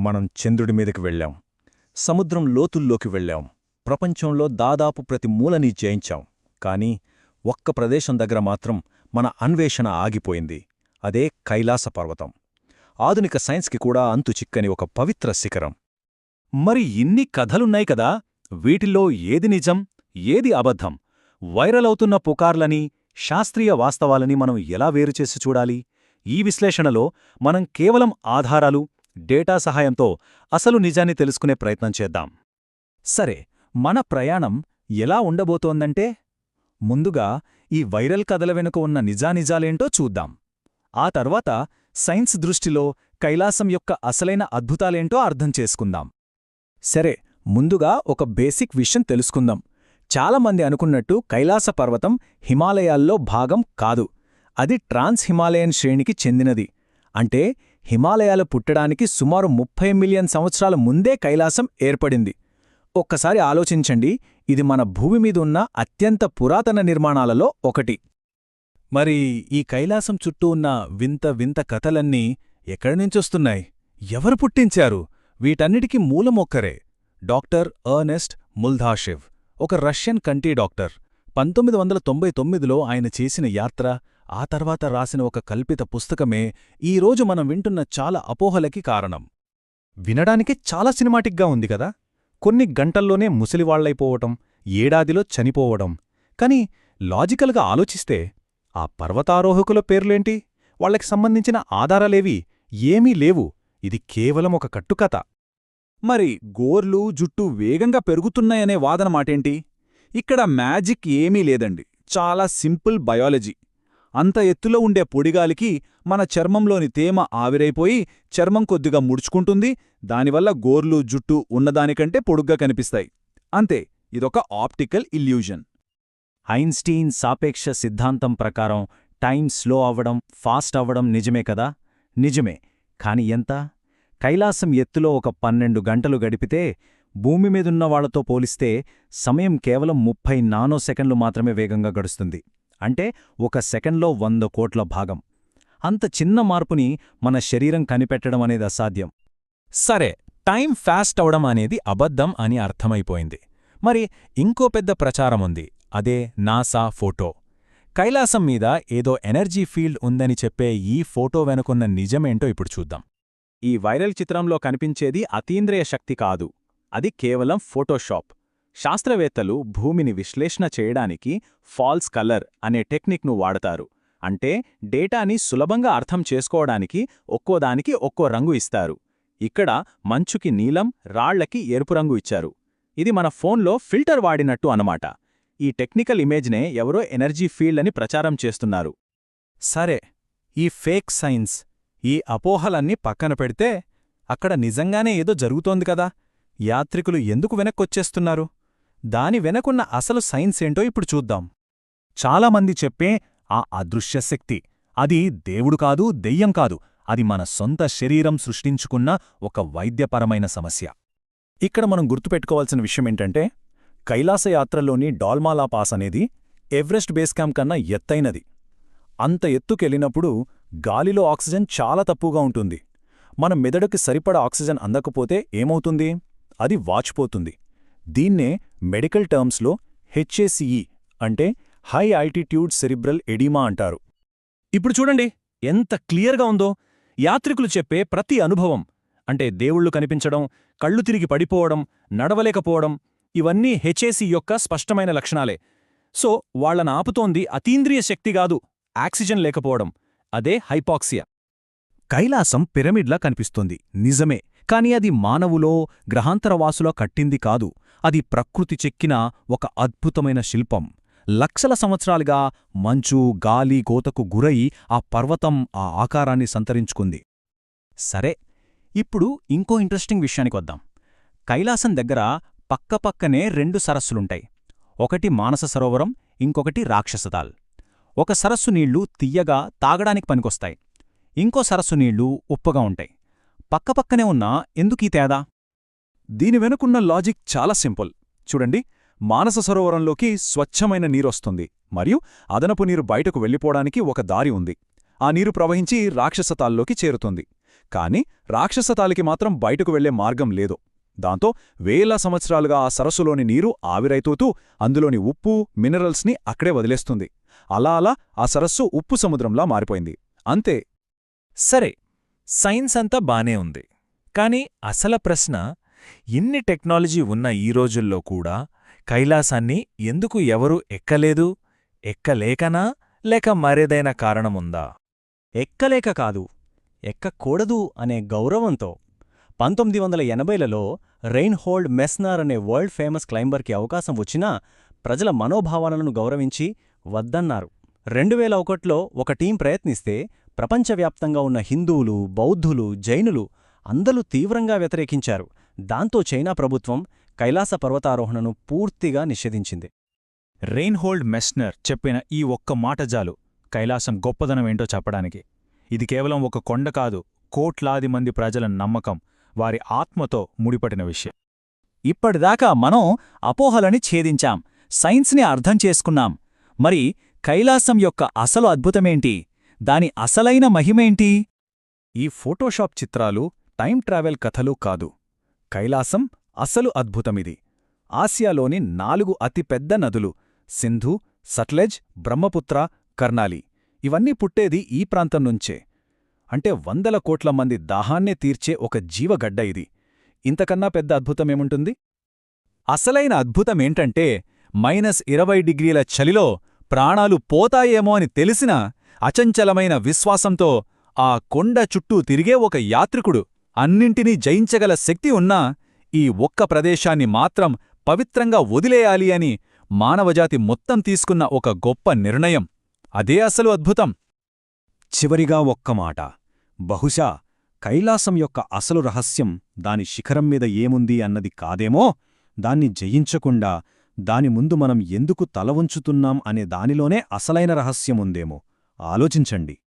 మనం చంద్రుడి మీదకి వెళ్ళాం. సముద్రం లోతుల్లోకి వెళ్ళాం. ప్రపంచంలో దాదాపు ప్రతి మూలని జయించాం. కాని ఒక్క ప్రదేశం దగ్గర మాత్రం మన అన్వేషణ ఆగిపోయింది. అదే కైలాస పర్వతం. ఆధునిక సైన్స్కి కూడా అంతు చిక్కని ఒక పవిత్ర శిఖరం. మరి ఇన్ని కథలున్నాయి కదా! వీటిల్లో ఏది నిజం ఏది అబద్ధం? వైరల్ అవుతున్న పుకార్లని శాస్త్రీయ వాస్తవాలని మనం ఎలా వేరుచేసి చూడాలి? ఈ విశ్లేషణలో మనం కేవలం ఆధారాలు డేటా సహాయంతో అసలు నిజాన్ని తెలుసుకునే ప్రయత్నం చేద్దాం. సరే మన ప్రయాణం ఎలా ఉండబోతోందంటే ముందుగా ఈ వైరల్ కథల వెనుక ఉన్న నిజానిజాలేంటో చూద్దాం. ఆ తర్వాత సైన్స్ దృష్టిలో కైలాసం యొక్క అసలైన అద్భుతాలేంటో అర్థం చేసుకుందాం. సరే ముందుగా ఒక బేసిక్ విషయం తెలుసుకుందాం. చాలామంది అనుకున్నట్టు కైలాస పర్వతం హిమాలయాల్లో భాగం కాదు. అది ట్రాన్స్ హిమాలయన్ శ్రేణికి చెందినది. అంటే హిమాలయాలు పుట్టడానికి సుమారు ముప్పై మిలియన్ సంవత్సరాల ముందే కైలాసం ఏర్పడింది. ఒక్కసారి ఆలోచించండి ఇది మన భూమి మీద ఉన్న అత్యంత పురాతన నిర్మాణాలలో ఒకటి. మరి ఈ కైలాసం చుట్టూ ఉన్న వింత వింత కథలన్నీ ఎక్కడినుంచొస్తున్నాయి ఎవరు పుట్టించారు? వీటన్నిటికీ మూలమొక్కరే డాక్టర్ అర్నెస్ట్ ముల్ధాషివ్ ఒక రష్యన్ కంటి డాక్టర్. పంతొమ్మిది వందల తొంభై తొమ్మిదిలో ఆయన చేసిన యాత్ర ఆ తర్వాత రాసిన ఒక కల్పిత పుస్తకమే ఈరోజు మనం వింటున్న చాలా అపోహలకి కారణం. వినడానికి చాలా సినిమాటిక్గా ఉంది కదా. కొన్ని గంటల్లోనే ముసలివాళ్ళైపోవటం ఏడాదిలో చనిపోవడం. కాని లాజికల్గా ఆలోచిస్తే ఆ పర్వతారోహకుల పేర్లేంటి? వాళ్ళకి సంబంధించిన ఆధారాలేవి ఏమీ లేవు. ఇది కేవలం ఒక కట్టుకథ. మరి గోర్లు జుట్టు వేగంగా పెరుగుతున్నాయనే వాదన మాటేంటి? ఇక్కడ మ్యాజిక్ ఏమీ లేదండి. చాలా సింపుల్ బయాలజీ. అంత ఎత్తులో ఉండే పొడిగాలికి మన చర్మంలోని తేమ ఆవిరైపోయి చర్మం కొద్దిగా ముడుచుకుంటుంది. దానివల్ల గోర్లు జుట్టు ఉన్నదానికంటే పొడుగ్గా కనిపిస్తాయి. అంతే ఇదొక ఆప్టికల్ ఇల్యూజన్. ఐన్స్టీన్ సాపేక్ష సిద్ధాంతం ప్రకారం టైం స్లో అవ్వడం ఫాస్ట్ అవ్వడం నిజమే కదా? నిజమే. కాని ఎంత? కైలాసం ఎత్తులో ఒక పన్నెండు గంటలు గడిపితే భూమి మీదున్న వాళ్ళతో పోలిస్తే సమయం కేవలం ముప్పై నానో సెకండ్లు మాత్రమే వేగంగా గడుస్తుంది. అంటే ఒక సెకండ్లో వంద కోట్ల భాగం. అంత చిన్న మార్పుని మన శరీరం కనిపెట్టడం అనేది అసాధ్యం. సరే టైం ఫాస్ట్ అవడం అనేది అబద్ధం అని అర్థమైపోయింది. మరి ఇంకో పెద్ద ప్రచారముంది అదే నాసా ఫోటో. కైలాసం మీద ఏదో ఎనర్జీ ఫీల్డ్ ఉందని చెప్పే ఈ ఫోటో వెనుకున్న నిజమేంటో ఇప్పుడు చూద్దాం. ఈ వైరల్ చిత్రంలో కనిపించేది అతీంద్రియ శక్తి కాదు అది కేవలం ఫోటోషాప్. శాస్త్రవేత్తలు భూమిని విశ్లేషణ చేయడానికి ఫాల్స్ కలర్ అనే టెక్నిక్ను వాడతారు. అంటే డేటాని సులభంగా అర్థం చేసుకోవడానికి ఒక్కోదానికి ఒక్కో రంగు ఇస్తారు. ఇక్కడ మంచుకి నీలం రాళ్ళకి ఎరుపు రంగు ఇచ్చారు. ఇది మన ఫోన్లో ఫిల్టర్ వాడినట్టు అనమాట ఈ టెక్నికల్ ఇమేజ్నే ఎవరో ఎనర్జీ ఫీల్డ్ అని ప్రచారం చేస్తున్నారు. సరే ఈ ఫేక్ సైన్స్ ఈ అపోహలన్నీ పక్కన పెడితే అక్కడ నిజంగానే ఏదో జరుగుతోంది కదా? యాత్రికులు ఎందుకు వెనక్కొచ్చేస్తున్నారు? దాని వెనకున్న అసలు సైన్స్ ఏంటో ఇప్పుడు చూద్దాం. చాలామంది చెప్పే ఆ అదృశ్యశక్తి అది దేవుడు కాదు దెయ్యం కాదు అది మన సొంత శరీరం సృష్టించుకున్న ఒక వైద్యపరమైన సమస్య. ఇక్కడ మనం గుర్తుపెట్టుకోవాల్సిన విషయమేంటంటే కైలాసయాత్రలోని డాల్మాలా పాస్ అనేది ఎవరెస్ట్ బేస్ క్యాంప్ కన్నా ఎత్తైనది. అంత ఎత్తుకెళ్ళినప్పుడు గాలిలో ఆక్సిజన్ చాలా తక్కువగా ఉంటుంది. మన మెదడుకి సరిపడ ఆక్సిజన్ అందకపోతే ఏమవుతుంది? అది వాచిపోతుంది. దీన్నే మెడికల్ టర్మ్స్లో హెచ్ఏసిఈ అంటే హై ఆల్టిట్యూడ్ సెరిబ్రల్ ఎడిమా అంటారు. ఇప్పుడు చూడండి ఎంత క్లియర్గా ఉందో. యాత్రికులు చెప్పే ప్రతి అనుభవం అంటే దేవుళ్ళు కనిపించడం కళ్ళు తిరిగి పడిపోవడం నడవలేకపోవడం ఇవన్నీ హెచ్ఏసి యొక్క స్పష్టమైన లక్షణాలే. సో వాళ్ళను ఆపుతోంది అతీంద్రియ శక్తిగాదు ఆక్సిజన్ లేకపోవడం అదే హైపాక్సియా. కైలాసం పిరమిడ్లా కనిపిస్తుంది నిజమే. కాని అది మానవులో గ్రహాంతరవాసులో కట్టింది కాదు. అది ప్రకృతి చెక్కిన ఒక అద్భుతమైన శిల్పం. లక్షల సంవత్సరాలుగా మంచు గాలి గోతకు గురై ఆ పర్వతం ఆ ఆకారాన్ని సంతరించుకుంది. సరే ఇప్పుడు ఇంకో ఇంట్రెస్టింగ్ విషయానికి వద్దాం. కైలాసం దగ్గర పక్కపక్కనే రెండు సరస్సులుంటాయి. ఒకటి మానస సరోవరం ఇంకొకటి రాక్షసదాల్ ఒక సరస్సు నీళ్ళు తియ్యగా తాగడానికి పనికొస్తాయి. ఇంకో సరస్సు నీళ్ళు ఉప్పగా ఉంటాయి. పక్కపక్కనే ఉన్నా ఎందుకీ తేడా? దీని వెనుకున్న లాజిక్ చాలా సింపుల్. చూడండి మానస సరోవరంలోకి స్వచ్ఛమైన నీరొస్తుంది మరియు అదనపు నీరు బయటకు వెళ్ళిపోవడానికి ఒక దారి ఉంది. ఆ నీరు ప్రవహించి రాక్షసతాల్లోకి చేరుతుంది. కాని రాక్షసతాలికి మాత్రం బయటకు వెళ్ళే మార్గం లేదు. దాంతో వేల సంవత్సరాలుగా ఆ సరస్సులోని నీరు ఆవిరైతూతూ అందులోని ఉప్పు మినరల్స్ని అక్కడే వదిలేస్తుంది. అలా అలా ఆ సరస్సు ఉప్పు సముద్రంలా మారిపోయింది. అంతే. సరే సైన్స్ అంతా బానే ఉంది. కాని అసల ప్రశ్న ఇన్ని టెక్నాలజీ ఉన్న ఈ రోజుల్లో కూడా కైలాసాన్ని ఎందుకు ఎవరూ ఎక్కలేదు ఎక్కలేకనా లేక మరేదైనా కారణముందా? ఎక్కలేక కాదు ఎక్కకూడదు అనే గౌరవంతో పంతొమ్మిది వందల ఎనభైలలో రెయిన్హోల్డ్ మెస్నార్ అనే వరల్డ్ ఫేమస్ క్లైంబర్కి అవకాశం వచ్చినా ప్రజల మనోభావాలను గౌరవించి వద్దన్నారు. రెండు వేల ఒకట్లో ఒక టీం ప్రయత్నిస్తే ప్రపంచవ్యాప్తంగా ఉన్న హిందువులు బౌద్ధులు జైనులు అందరూ తీవ్రంగా వ్యతిరేకించారు. దాంతో చైనా ప్రభుత్వం కైలాస పర్వతారోహణను పూర్తిగా నిషేధించింది. రెయిన్హోల్డ్ మెస్నర్ చెప్పిన ఈ ఒక్క మాట జాలు కైలాసం గొప్పదనమేంటో చెప్పడానికి. ఇది కేవలం ఒక కొండ కాదు కోట్లాది మంది ప్రజల నమ్మకం వారి ఆత్మతో ముడిపడిన విషయం. ఇప్పటిదాకా మనం అపోహలని ఛేదించాం సైన్స్ని అర్థం చేసుకున్నాం. మరి కైలాసం యొక్క అసలు అద్భుతమేంటి? దాని అసలైన మహిమేంటి? ఈ ఫోటోషాప్ చిత్రాలు టైం ట్రావెల్ కథలు కాదు. కైలాసం అసలు అద్భుతమిది. ఆసియాలోని నాలుగు అతిపెద్ద నదులు సింధు సట్లెజ్ బ్రహ్మపుత్ర కర్నాలి ఇవన్నీ పుట్టేది ఈ ప్రాంతం నుంచే. అంటే వందల కోట్ల మంది దాహాన్నే తీర్చే ఒక జీవగడ్డ ఇది. ఇంతకన్నా పెద్ద అద్భుతమేముంటుంది? అసలైన అద్భుతమేంటంటే మైనస్ ఇరవై డిగ్రీల చలిలో ప్రాణాలు పోతాయేమో అని తెలిసినా అచంచలమైన విశ్వాసంతో ఆ కొండ చుట్టూ తిరిగే ఒక యాత్రికుడు అన్నింటినీ జయించగల శక్తి ఉన్నా ఈ ఒక్క ప్రదేశాన్ని మాత్రం పవిత్రంగా వదిలేయాలి అని మానవజాతి మొత్తం తీసుకున్న ఒక గొప్ప నిర్ణయం. అదే అసలు అద్భుతం. చివరిగా ఒక్క మాట. బహుశా కైలాసం యొక్క అసలు రహస్యం దాని శిఖరం మీద ఏముంది అన్నది కాదేమో? దాన్ని జయించకుండా దాని ముందు మనం ఎందుకు తల ఉంచుతున్నాం అనే దానిలోనే అసలైన రహస్యముందేమో ఆలోచించండి.